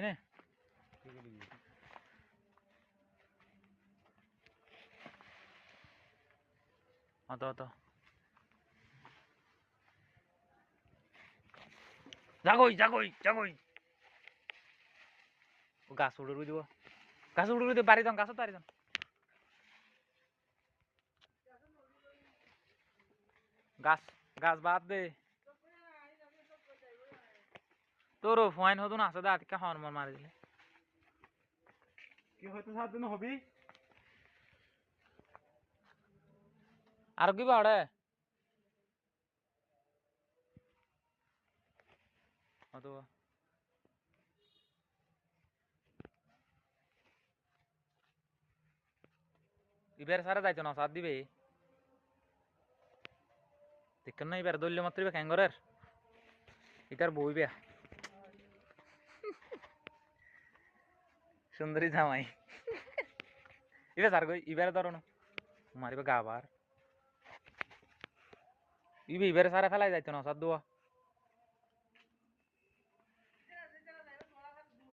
নে। অত অত। জাগই জাগই জাগই। ও গাছ উড়ে দিব। গাছ উড়ে দিব, বাড়ি দাম গাছত বাড়ি দাম গাছ গাছ বাদ দে। তোরও ফাইন হতো না আছে দা আজকে হন মন মারি দিলে কি হয়তো সাত দিন হবি আর কি বাড়ে হতো ইবার সারা যাইতো না সাত দিবে দেখেন না এবার দলীয় মাত্র ক্যাঙ্গরের এটার বইবে সুন্দরী জামাই ইবে সার গই ইবারে ধরো না মারিবে গাবার ইবে ইবারে সারা ফেলাই যাইতো না সাত দোয়া